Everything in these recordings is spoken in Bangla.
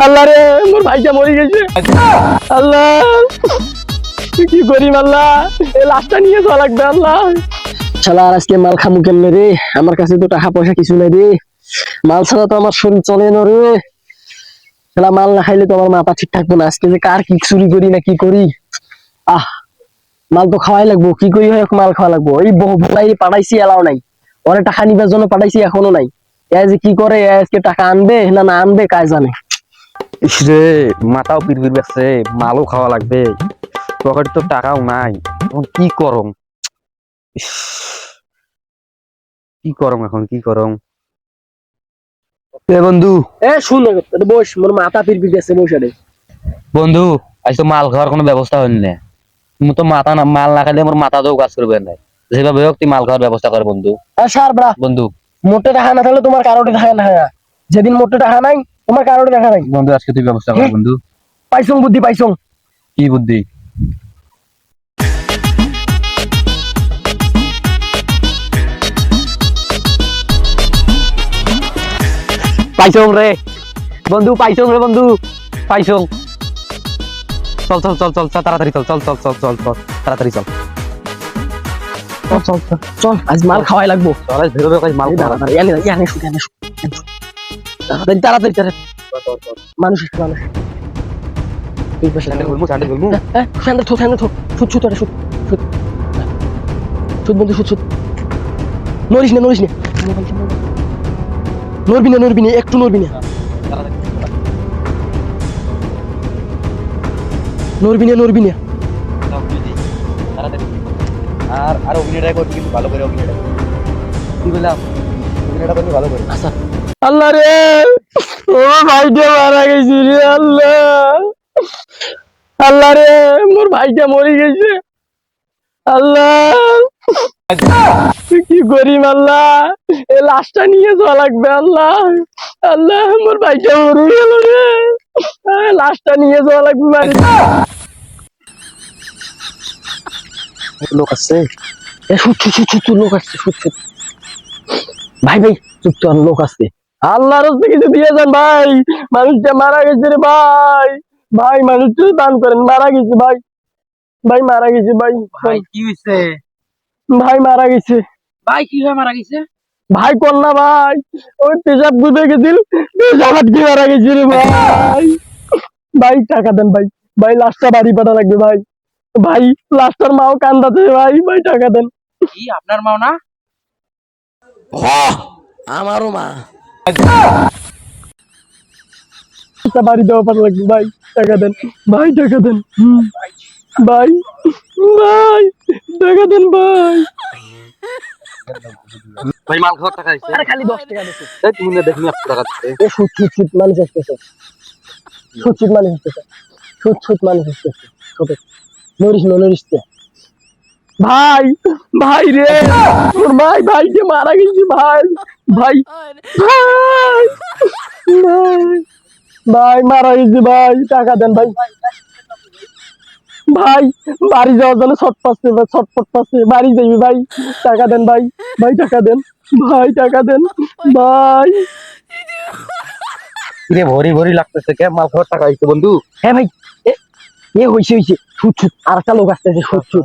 আল্লাহ রে, মোর ভাইটা মরে গেছে। আল্লাহ, কি করি আল্লাহ, এই লাশটা নিয়ে যাওয়া লাগবে আল্লাহ। শালা, আর আজকে মাল খামু কেমনে রে? আমার কাছে তো টাকা পয়সা কিছু নাই রে। মাল ছাড়া তো আমার শরীর চলে না রে। শালা, মাল না খাইলে তো আমার মাথা ঠিক থাকব না। আজকে যে কার কি চুরি করি না কি করি? আহ, মাল তো খাওয়াই লাগবো। কি করি হয়, মাল খাওয়া লাগবো। এই ভুলাই পাঠাইছি, এলাও নাই। অনেক টাকা নিবার জন্য পাঠাইছি, এখনও নাই। এ যে কি করে, এ আজকে টাকা আনবে না না আনবে কাজ জানে? ইস রে মাথাও পিরপির বেসছে মালও খাওয়া লাগবে। পকেটে তো টাকাও নাই এখন কি করম? কি করম এখন কি করম? এ বন্ধু। এ শুন বস মোর মাথা পিরপির গেছে বসে রে বন্ধু আজ তো মাল খাওয়ার কোনো ব্যবস্থা হয়নি না। তুমি তো মাথা না মাল না খাইলে আমার মাথাতেও কাজ করবে না। যেভাবে হোক তুই মাল খাওয়ার ব্যবস্থা কর বন্ধু। আর সার ব্রা বন্ধু। মোটে টাকা না থাকলে তোমার কারোটা টাকা না। যেদিন মোটে টাকা নাই তোমার কারোটা টাকা নাই বন্ধু আজকে তুই ব্যবস্থা কর বন্ধু পাইছং বুদ্ধি পাইছং কি বুদ্ধি পাইছং রে বন্ধু পাইছং রে বন্ধু পাইছো চল চল চল চল চল তাড়াতাড়ি চল চল চল চল চল চল তাড়াতাড়ি চল চল চল চল আজ মাল খাওয়াই লাগবো চল আজ বেরোবে কাজ মাল এই খাওয়া শুট তাড়াতাড়ি তাড়াতাড়ি। মানুষ মানুষ। এই পাশে স্যান্ডেল বলব স্যান্ডেল বলব। হ্যাঁ স্যান্ডেল থো স্যান্ডেল থো। Shoot shoot shoot shoot shoot বন্ধু শুট শুট নড়িস না নড়িস না। নড়বি না নড়বি না একটু নড়বি না। নড়বি না নড়বি না। আর আর অভিনয়টা করবি কিন্তু ভালো করে অভিনয়টা কি বললাম? অভিনয়টা করবি ভালো করে। আচ্ছা। আল্লাহ রে। ও ভাইটা মারা গেছে রে আল্লাহ। আল্লাহ রে মোর ভাইটা মরে গেছে। আল্লাহ। কি করিম আল্লাহ? এই লাশটা নিয়ে যাওয়া লাগবে আল্লাহ। আল্লাহ মোর ভাইটা মরে গেল রে। লাশটা নিয়ে যাওয়া লাগবে বাড়ি লোক আসছে এ শুট শুট লোক আসছে শুট ভাই ভাই চুপ তো লোক আসছে আল্লাহর হস্তে কিছু দিয়ে যান ভাই মানুষটা মারা গেছে রে ভাই। ভাই মানুষটা দান করেন মারা গেছে ভাই। ভাই মারা গেছে ভাই। ভাই কি হইছে? ভাই মারা গেছে। ভাই কি হয়ে মারা গেছে? ভাই কর না ভাই ওই পেশাব গুদে গেছিল পেশাব আটকে মারা গেছে রে ভাই। ভাই টাকা দেন ভাই। ভাই লাশটা বাড়ি পাঠা লাগবে ভাই। ভাই লাশটার মাও কান্দাতে ভাই। ভাই টাকা দেন। কি আপনার মাও না? আমারও মা। বাড়ি দেওয়া পারা লাগবে ভাই টাকা দেন। ভাই টাকা দেন। ভাই ভাই টাকা দেন ভাই। ভাই মাল খাওয়ার টাকা দিচ্ছে আরে খালি দশ টাকা দিচ্ছে এই তুমি না দেখনি একশো টাকা দিচ্ছে এ সুদ সুদ সুদ মানুষ আসতেছে। সুদ সুদ মানুষ আসতেছে। সুদ সুদ মানুষ আসতেছে। ছোট নরিস নরিস ভাই ভাই রে তোর ভাই ভাই যে মারা গেছে ভাই। ভাই। ভাই ভাই ভাই মারা গেছে ভাই টাকা দেন ভাই। ভাই বাড়ি যাওয়ার জন্য ছট পাচ্ছে ছটপট পাচ্ছে। বাড়ি যাইবি ভাই টাকা দেন ভাই ভাই টাকা দেন ভাই টাকা দেন ভাই। কিরে ভরি ভরি লাগতেছে কে? মাল খাওয়ার টাকা দিচ্ছে বন্ধু। হ্যাঁ ভাই এ এ হইছে হইছে। ছুট ছুট আর একটা লোক আসতেছে ছুট ছুট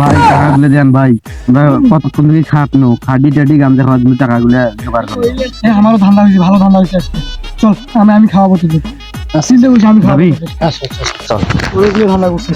ভাই টাকাগুলো দেন ভাই। কতক্ষণ থেকে খাটনো খাটি টাটি গামজা খাওয়ার জন্য টাকাগুলো জোগাড় করো। আমারও ধান্দা হয়েছে ভালো ধান্দা হয়েছে আজকে। চল আমি আমি খাওয়াবো তোকে। চিন্তা করছি আমি খাওয়াবো চল। ওই ধান্দা করছি